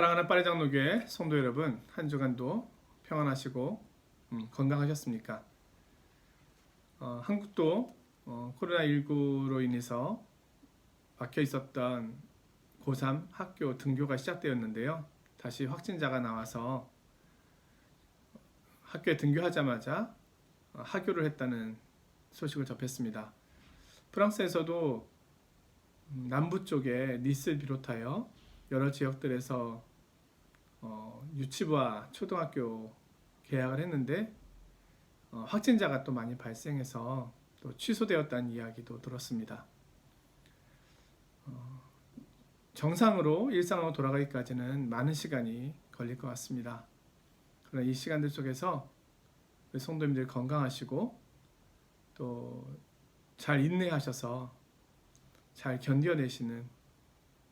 사랑하는 빠리장로교회 성도 여러분 한 주간도 평안하시고 음, 건강하셨습니까? 어, 한국도 어, 코로나19로 인해서 막혀 있었던 고3 학교 등교가 시작되었는데요. 다시 확진자가 나와서 학교에 등교하자마자 어, 하교를 했다는 소식을 접했습니다. 프랑스에서도 음, 남부 쪽에 니스를 비롯하여 여러 지역들에서 어, 유치부와 초등학교 개학을 했는데 어, 확진자가 또 많이 발생해서 또 취소되었다는 이야기도 들었습니다. 어, 정상으로 일상으로 돌아가기까지는 많은 시간이 걸릴 것 같습니다. 그러나 이 시간들 속에서 우리 성도님들 건강하시고 또 잘 인내하셔서 잘 견뎌내시는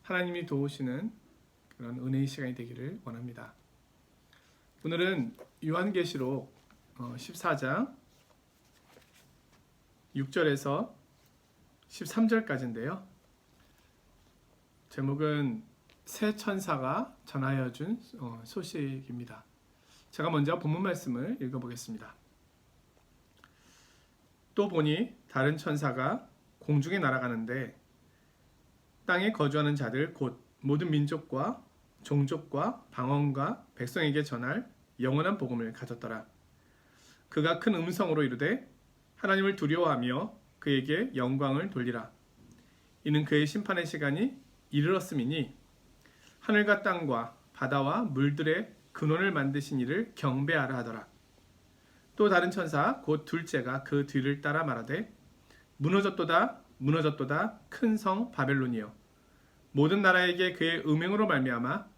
하나님이 도우시는 그런 은혜의 시간이 되기를 원합니다. 오늘은 요한계시록 어, 14장 6절에서 13절까지인데요. 제목은 새 천사가 전하여 준 어, 소식입니다. 제가 먼저 본문 말씀을 읽어보겠습니다. 또 보니 다른 천사가 공중에 날아가는데 땅에 거주하는 자들 곧 모든 민족과 종족과 방언과 백성에게 전할 영원한 복음을 가졌더라. 그가 큰 음성으로 이르되 하나님을 두려워하며 그에게 영광을 돌리라. 이는 그의 심판의 시간이 이르렀음이니 하늘과 땅과 바다와 물들의 근원을 만드신 이를 경배하라 하더라. 또 다른 천사 곧 둘째가 그 뒤를 따라 말하되 무너졌도다 무너졌도다 큰 성 바벨론이여 모든 나라에게 그의 음행으로 말미암아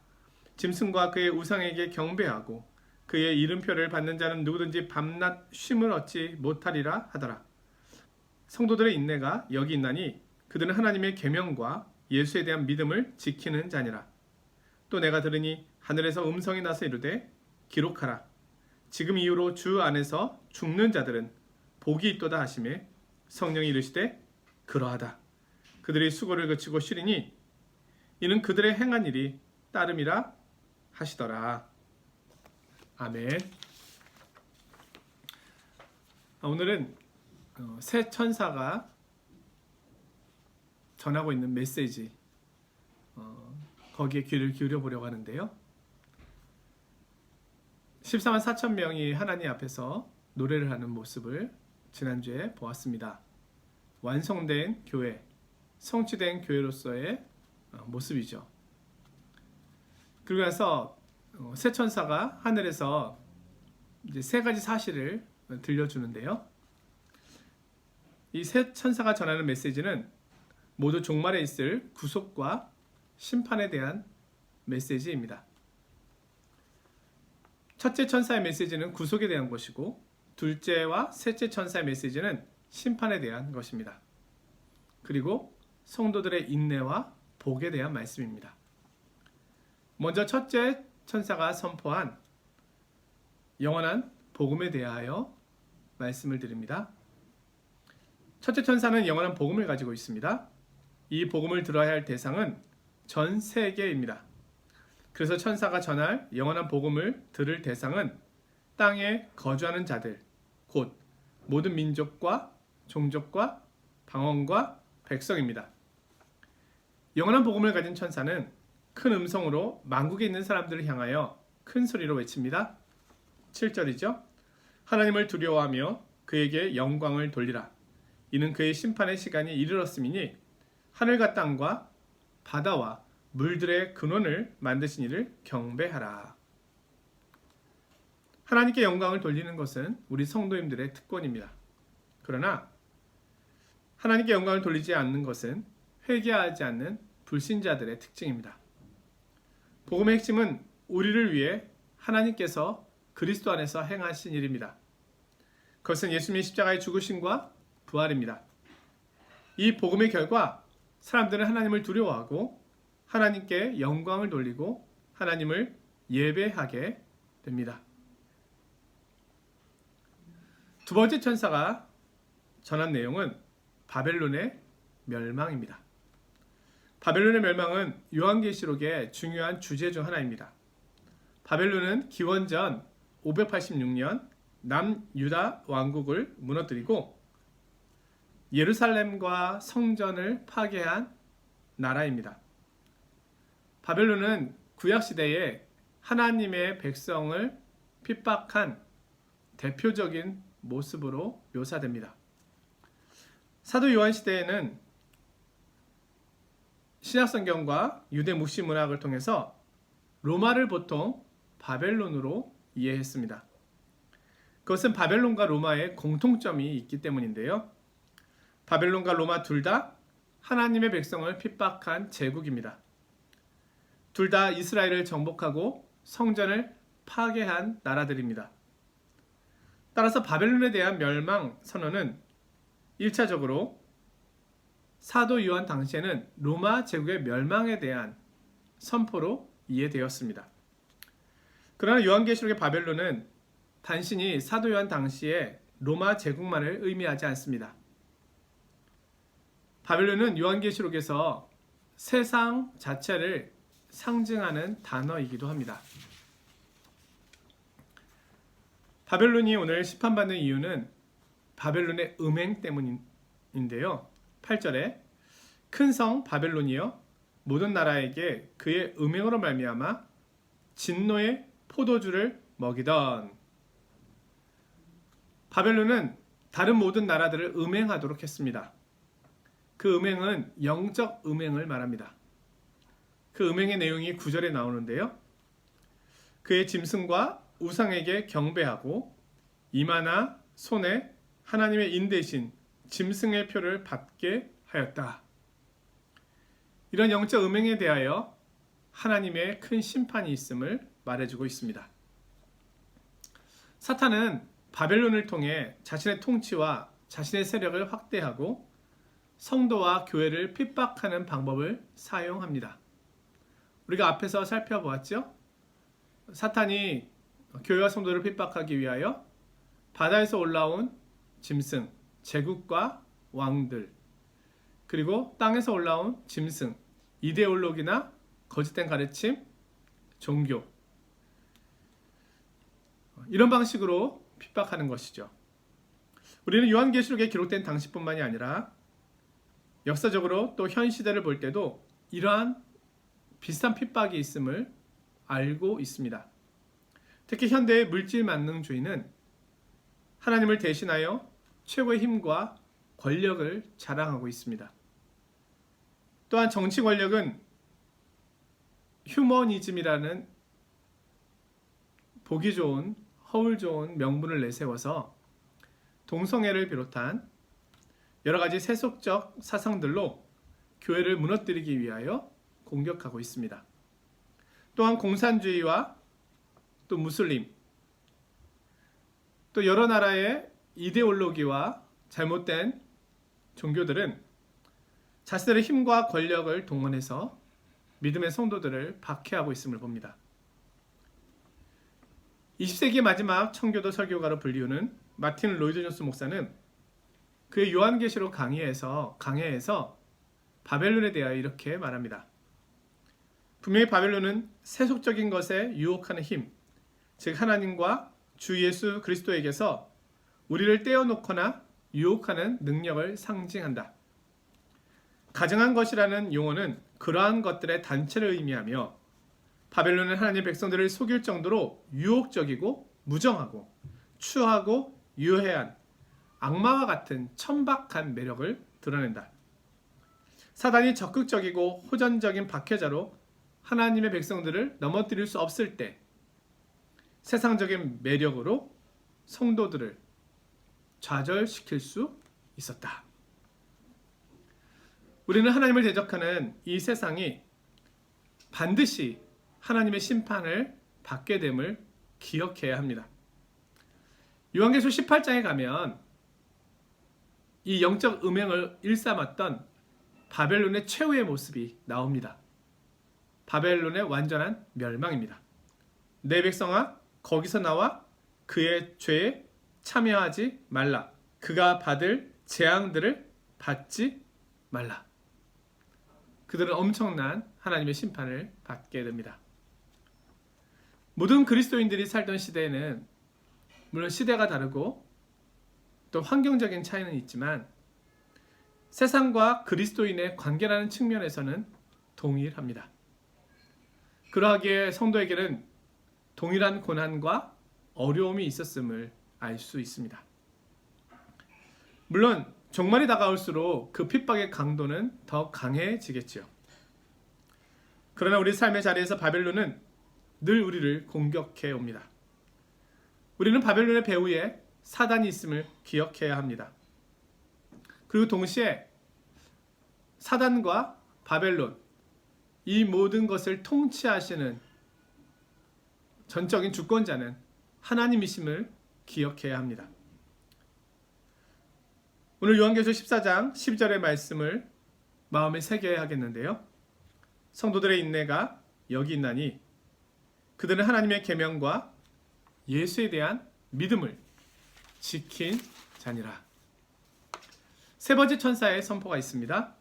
짐승과 그의 우상에게 경배하고 그의 이름표를 받는 자는 누구든지 밤낮 쉼을 얻지 못하리라 하더라. 성도들의 인내가 여기 있나니 그들은 하나님의 계명과 예수에 대한 믿음을 지키는 자니라. 또 내가 들으니 하늘에서 음성이 나서 이르되 기록하라. 지금 이후로 주 안에서 죽는 자들은 복이 있도다 하심에 성령이 이르시되 그러하다. 그들이 수고를 그치고 쉬리니 이는 그들의 행한 일이 따름이라 하시더라. 아멘. 아, 오늘은 어, 새 천사가 전하고 있는 메시지 어, 거기에 귀를 기울여 보려고 하는데요. 14만 4천 명이 하나님 앞에서 노래를 하는 모습을 지난주에 보았습니다. 완성된 교회, 성취된 교회로서의 어, 모습이죠. 그러고 나서 어, 새 천사가 하늘에서 이제 세 가지 사실을 들려주는데요. 이 새 천사가 전하는 메시지는 모두 종말에 있을 구속과 심판에 대한 메시지입니다. 첫째 천사의 메시지는 구속에 대한 것이고 둘째와 셋째 천사의 메시지는 심판에 대한 것입니다. 그리고 성도들의 인내와 복에 대한 말씀입니다. 먼저 첫째 천사가 선포한 영원한 복음에 대하여 말씀을 드립니다. 첫째 천사는 영원한 복음을 가지고 있습니다. 이 복음을 들어야 할 대상은 전 세계입니다. 그래서 천사가 전할 영원한 복음을 들을 대상은 땅에 거주하는 자들, 곧 모든 민족과 종족과 방언과 백성입니다. 영원한 복음을 가진 천사는 큰 음성으로 만국에 있는 사람들을 향하여 큰 소리로 외칩니다. 7절이죠. 하나님을 두려워하며 그에게 영광을 돌리라. 이는 그의 심판의 시간이 이르렀음이니 하늘과 땅과 바다와 물들의 근원을 만드신 이를 경배하라. 하나님께 영광을 돌리는 것은 우리 성도님들의 특권입니다. 그러나 하나님께 영광을 돌리지 않는 것은 회개하지 않는 불신자들의 특징입니다. 복음의 핵심은 우리를 위해 하나님께서 그리스도 안에서 행하신 일입니다. 그것은 예수님의 십자가의 죽으심과 부활입니다. 이 복음의 결과 사람들은 하나님을 두려워하고 하나님께 영광을 돌리고 하나님을 예배하게 됩니다. 두 번째 천사가 전한 내용은 바벨론의 멸망입니다. 바벨론의 멸망은 요한계시록의 중요한 주제 중 하나입니다. 바벨론은 기원전 586년 남유다 왕국을 무너뜨리고 예루살렘과 성전을 파괴한 나라입니다. 바벨론은 구약 시대에 하나님의 백성을 핍박한 대표적인 모습으로 묘사됩니다. 사도 요한 시대에는 신약 성경과 유대 묵시 문학을 통해서 로마를 보통 바벨론으로 이해했습니다. 그것은 바벨론과 로마의 공통점이 있기 때문인데요. 바벨론과 로마 둘 다 하나님의 백성을 핍박한 제국입니다. 둘 다 이스라엘을 정복하고 성전을 파괴한 나라들입니다. 따라서 바벨론에 대한 멸망 선언은 1차적으로 사도 요한 당시에는 로마 제국의 멸망에 대한 선포로 이해되었습니다. 그러나 요한계시록의 바벨론은 단순히 사도 요한 당시에 로마 제국만을 의미하지 않습니다. 바벨론은 요한계시록에서 세상 자체를 상징하는 단어이기도 합니다. 바벨론이 오늘 심판받는 이유는 바벨론의 음행 때문인데요. 8절에 큰 성 바벨론이여 모든 나라에게 그의 음행으로 말미암아 진노의 포도주를 먹이던 바벨론은 다른 모든 나라들을 음행하도록 했습니다. 그 음행은 영적 음행을 말합니다. 그 음행의 내용이 9절에 나오는데요. 그의 짐승과 우상에게 경배하고 이마나 손에 하나님의 인대신 짐승의 표를 받게 하였다. 이런 영적 음행에 대하여 하나님의 큰 심판이 있음을 말해주고 있습니다. 사탄은 바벨론을 통해 자신의 통치와 자신의 세력을 확대하고 성도와 교회를 핍박하는 방법을 사용합니다. 우리가 앞에서 살펴보았죠? 사탄이 교회와 성도를 핍박하기 위하여 바다에서 올라온 짐승, 제국과 왕들, 그리고 땅에서 올라온 짐승, 이데올로기나 거짓된 가르침, 종교. 이런 방식으로 핍박하는 것이죠. 우리는 요한계시록에 기록된 당시뿐만이 아니라 역사적으로 또 현 시대를 볼 때도 이러한 비슷한 핍박이 있음을 알고 있습니다. 특히 현대의 물질 만능주의는 하나님을 대신하여 최고의 힘과 권력을 자랑하고 있습니다. 또한 정치 권력은 휴머니즘이라는 보기 좋은 허울 좋은 명분을 내세워서 동성애를 비롯한 여러 가지 세속적 사상들로 교회를 무너뜨리기 위하여 공격하고 있습니다. 또한 공산주의와 또 무슬림, 또 여러 나라의 이데올로기와 잘못된 종교들은 자신들의 힘과 권력을 동원해서 믿음의 성도들을 박해하고 있음을 봅니다. 20세기 마지막 청교도 설교가로 불리우는 마틴 로이드 존스 목사는 그의 요한계시록 강의에서 강해에서 바벨론에 대하여 이렇게 말합니다. 분명히 바벨론은 세속적인 것에 유혹하는 힘, 즉 하나님과 주 예수 그리스도에게서 우리를 떼어놓거나 유혹하는 능력을 상징한다. 가정한 것이라는 용어는 그러한 것들의 단체를 의미하며 바벨론은 하나님의 백성들을 속일 정도로 유혹적이고 무정하고 추하고 유해한 악마와 같은 천박한 매력을 드러낸다. 사단이 적극적이고 호전적인 박해자로 하나님의 백성들을 넘어뜨릴 수 없을 때 세상적인 매력으로 성도들을 좌절시킬 수 있었다. 우리는 하나님을 대적하는 이 세상이 반드시 하나님의 심판을 받게 됨을 기억해야 합니다. 요한계시록 18장에 가면 이 영적 음행을 일삼았던 바벨론의 최후의 모습이 나옵니다. 바벨론의 완전한 멸망입니다. 내 백성아 거기서 나와 그의 죄에 참여하지 말라. 그가 받을 재앙들을 받지 말라. 그들은 엄청난 하나님의 심판을 받게 됩니다. 모든 그리스도인들이 살던 시대에는 물론 시대가 다르고 또 환경적인 차이는 있지만 세상과 그리스도인의 관계라는 측면에서는 동일합니다. 그러하기에 성도에게는 동일한 고난과 어려움이 있었음을 알 수 있습니다. 물론 종말이 다가올수록 그 핍박의 강도는 더 강해지겠지요. 그러나 우리 삶의 자리에서 바벨론은 늘 우리를 공격해 옵니다. 우리는 바벨론의 배후에 사단이 있음을 기억해야 합니다. 그리고 동시에 사단과 바벨론 이 모든 것을 통치하시는 전적인 주권자는 하나님이심을 기억해야 합니다. 오늘 요한계시록 14장 12절의 말씀을 마음에 새겨야 하겠는데요. 성도들의 인내가 여기 있나니 그들은 하나님의 계명과 예수에 대한 믿음을 지킨 자니라. 세 번째 천사의 선포가 있습니다.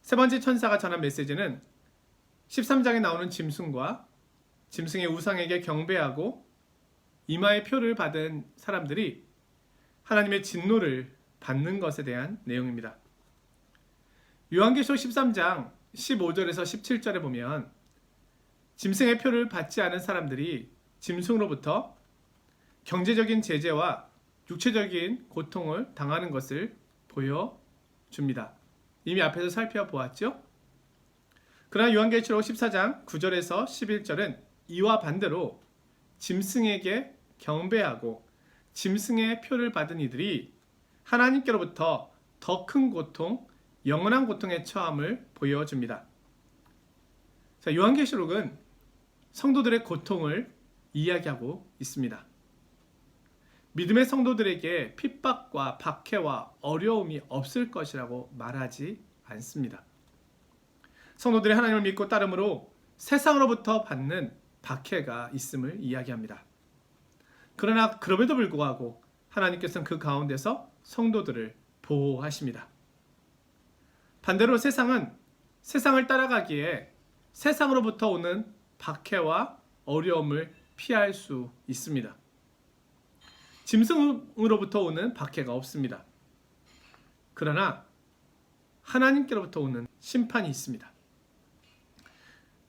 세 번째 천사가 전한 메시지는 13장에 나오는 짐승과 짐승의 우상에게 경배하고 이마의 표를 받은 사람들이 하나님의 진노를 받는 것에 대한 내용입니다. 요한계시록 13장 15절에서 17절에 보면 짐승의 표를 받지 않은 사람들이 짐승으로부터 경제적인 제재와 육체적인 고통을 당하는 것을 보여줍니다. 이미 앞에서 살펴보았죠? 그러나 요한계시록 14장 9절에서 11절은 이와 반대로 짐승에게 경배하고 짐승의 표를 받은 이들이 하나님께로부터 더 큰 고통, 영원한 고통에 처함을 보여줍니다. 자, 요한계시록은 성도들의 고통을 이야기하고 있습니다. 믿음의 성도들에게 핍박과 박해와 어려움이 없을 것이라고 말하지 않습니다. 성도들이 하나님을 믿고 따름으로 세상으로부터 받는 박해가 있음을 이야기합니다. 그러나 그럼에도 불구하고 하나님께서는 그 가운데서 성도들을 보호하십니다. 반대로 세상은 세상을 따라가기에 세상으로부터 오는 박해와 어려움을 피할 수 있습니다. 짐승으로부터 오는 박해가 없습니다. 그러나 하나님께로부터 오는 심판이 있습니다.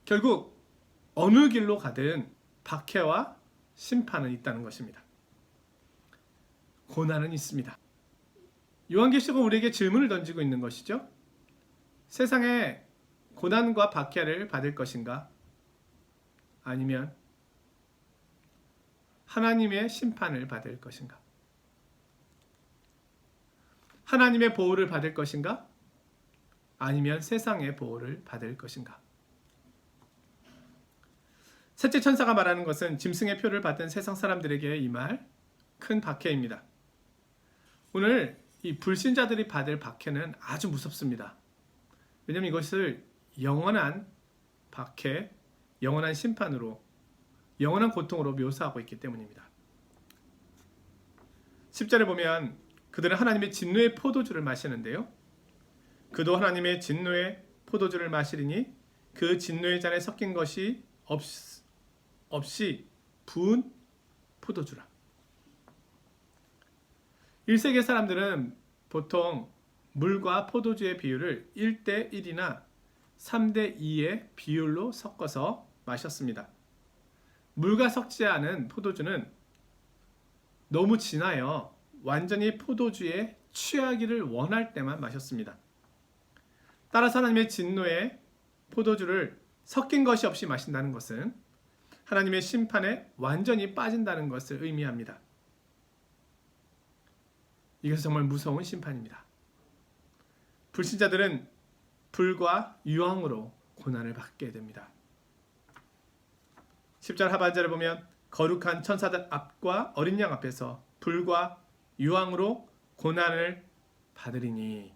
결국 어느 길로 가든 박해와 심판은 있다는 것입니다. 고난은 있습니다. 요한계시록은 우리에게 질문을 던지고 있는 것이죠. 세상에 고난과 박해를 받을 것인가? 아니면 하나님의 심판을 받을 것인가? 하나님의 보호를 받을 것인가? 아니면 세상의 보호를 받을 것인가? 셋째 천사가 말하는 것은 짐승의 표를 받은 세상 사람들에게 이 말 큰 박해입니다. 오늘 이 불신자들이 받을 박해는 아주 무섭습니다. 왜냐하면 이것을 영원한 박해, 영원한 심판으로, 영원한 고통으로 묘사하고 있기 때문입니다. 10절에 보면 그들은 하나님의 진노의 포도주를 마시는데요. 그도 하나님의 진노의 포도주를 마시리니 그 진노의 잔에 섞인 것이 없, 없이 부은 포도주라. 1세기 사람들은 보통 물과 포도주의 비율을 1대 1이나 3대 2의 비율로 섞어서 마셨습니다. 물과 섞지 않은 포도주는 너무 진하여 완전히 포도주에 취하기를 원할 때만 마셨습니다. 따라서 하나님의 진노에 포도주를 섞인 것이 없이 마신다는 것은 하나님의 심판에 완전히 빠진다는 것을 의미합니다. 이것은 정말 무서운 심판입니다. 불신자들은 불과 유황으로 고난을 받게 됩니다. 10절 하반절에 보면 거룩한 천사들 앞과 어린 양 앞에서 불과 유황으로 고난을 받으리니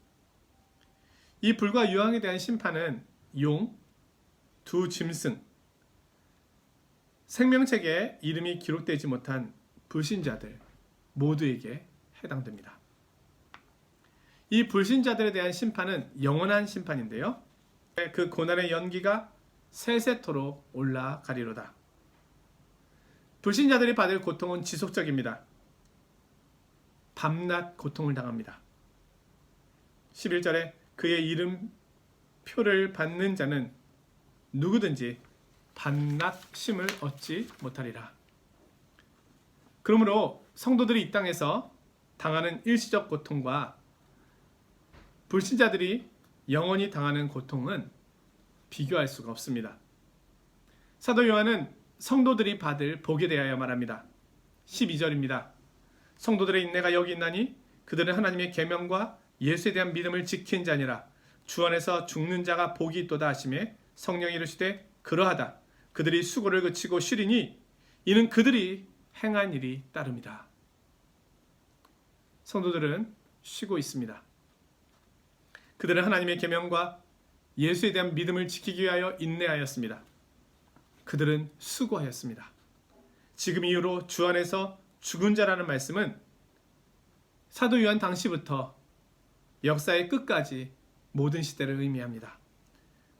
이 불과 유황에 대한 심판은 용, 두 짐승, 생명책에 이름이 기록되지 못한 불신자들 모두에게 해당됩니다. 이 불신자들에 대한 심판은 영원한 심판인데요. 그 고난의 연기가 세세토록 올라가리로다. 불신자들이 받을 고통은 지속적입니다. 밤낮 고통을 당합니다. 11절에 그의 이름 표를 받는 자는 누구든지 쉼을 얻지 못하리라. 그러므로 성도들이 이 땅에서 당하는 일시적 고통과 불신자들이 영원히 당하는 고통은 비교할 수가 없습니다. 사도 요한은 성도들이 받을 복에 대하여 말합니다. 12절입니다. 성도들의 인내가 여기 있나니 그들은 하나님의 계명과 예수에 대한 믿음을 지킨 자니라 주 안에서 죽는 자가 복이 있도다 하심에 성령이 이르시되 그러하다 그들이 수고를 그치고 쉬리니 이는 그들이 행한 일이 따릅니다. 성도들은 쉬고 있습니다. 그들은 하나님의 계명과 예수에 대한 믿음을 지키기 위하여 인내하였습니다. 그들은 수고하였습니다. 지금 이후로 주 안에서 죽은 자라는 말씀은 사도 요한 당시부터 역사의 끝까지 모든 시대를 의미합니다.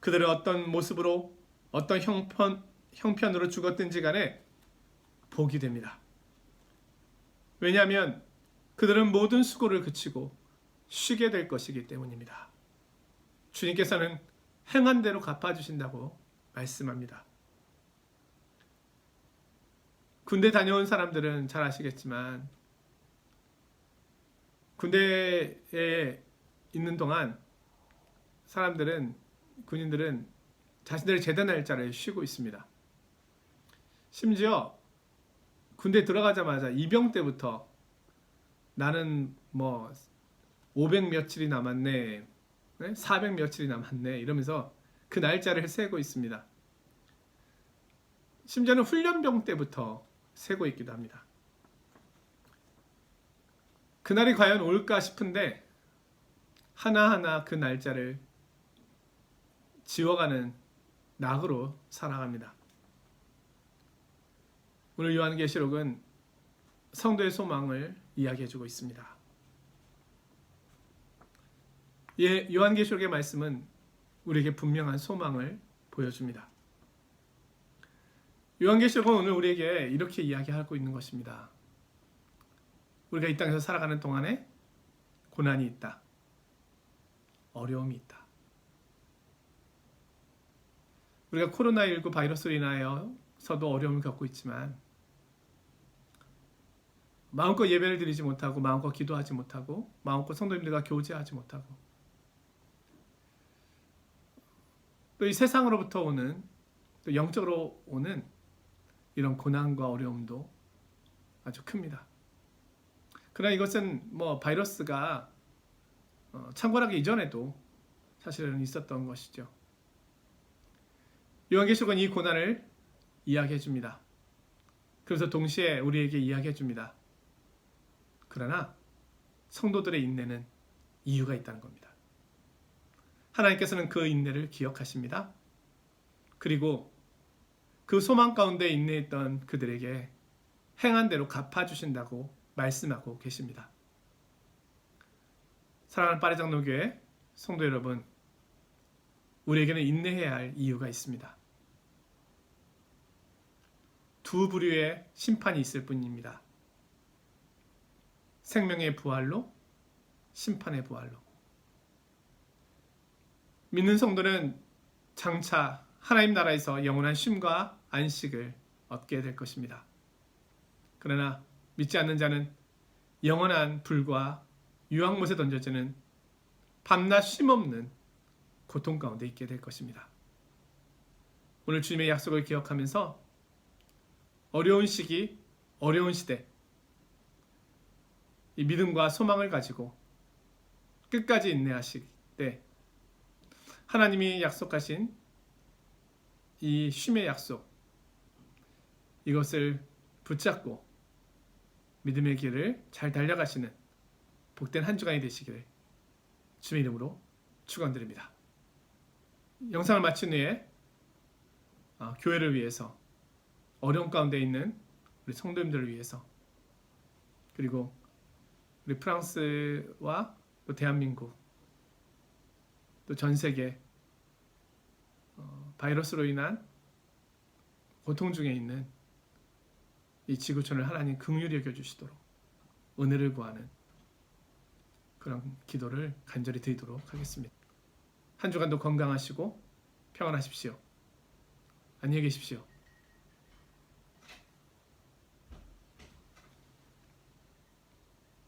그들은 어떤 모습으로 어떤 형편, 형편으로 죽었든지 간에 복이 됩니다. 왜냐하면 그들은 모든 수고를 그치고 쉬게 될 것이기 때문입니다. 주님께서는 행한 대로 갚아주신다고 말씀합니다. 군대 다녀온 사람들은 잘 아시겠지만 군대에 있는 동안 사람들은 군인들은 자신들의 제대 날짜를 쉬고 있습니다. 심지어 군대 들어가자마자 이병 때부터 나는 뭐 500 며칠이 남았네, 400 며칠이 남았네 이러면서 그 날짜를 세고 있습니다. 심지어는 훈련병 때부터 세고 있기도 합니다. 그날이 과연 올까 싶은데 하나하나 그 날짜를 지워가는 낙으로 살아갑니다. 오늘 요한계시록은 성도의 소망을 이야기해주고 있습니다. 예, 요한계시록의 말씀은 우리에게 분명한 소망을 보여줍니다. 요한계시록은 오늘 우리에게 이렇게 이야기하고 있는 것입니다. 우리가 이 땅에서 살아가는 동안에 고난이 있다. 어려움이 있다. 우리가 코로나19 바이러스로 인하여서도 어려움을 겪고 있지만 마음껏 예배를 드리지 못하고 마음껏 기도하지 못하고 마음껏 성도님들과 교제하지 못하고 또 이 세상으로부터 오는 또 영적으로 오는 이런 고난과 어려움도 아주 큽니다. 그러나 이것은 뭐 바이러스가 어, 창궐하기 이전에도 사실은 있었던 것이죠. 요한계시록은 이 고난을 이야기해 줍니다. 그래서 동시에 우리에게 이야기해 줍니다. 그러나 성도들의 인내는 이유가 있다는 겁니다. 하나님께서는 그 인내를 기억하십니다. 그리고 그 소망 가운데 인내했던 그들에게 행한 대로 갚아주신다고 말씀하고 계십니다. 사랑하는 파리장로교회 성도 여러분, 우리에게는 인내해야 할 이유가 있습니다. 두 부류의 심판이 있을 뿐입니다. 생명의 부활로, 심판의 부활로. 믿는 성도는 장차 하나님 나라에서 영원한 쉼과 안식을 얻게 될 것입니다. 그러나 믿지 않는 자는 영원한 불과 유황못에 던져지는 밤낮 쉼없는 고통 가운데 있게 될 것입니다. 오늘 주님의 약속을 기억하면서 어려운 시기, 어려운 시대, 이 믿음과 소망을 가지고 끝까지 인내하실 때 하나님이 약속하신 이 쉼의 약속, 이것을 붙잡고 믿음의 길을 잘 달려가시는 복된 한 주간이 되시기를 주의 이름으로 축원드립니다. 영상을 마친 후에 아, 교회를 위해서 어려운 가운데 있는 우리 성도님들을 위해서 그리고 우리 프랑스와 또 대한민국 또 전 세계 어, 바이러스로 인한 고통 중에 있는 이 지구촌을 하나님 긍휼히 여겨 주시도록 은혜를 구하는 그런 기도를 간절히 드리도록 하겠습니다. 한 주간도 건강하시고 평안하십시오. 안녕히 계십시오.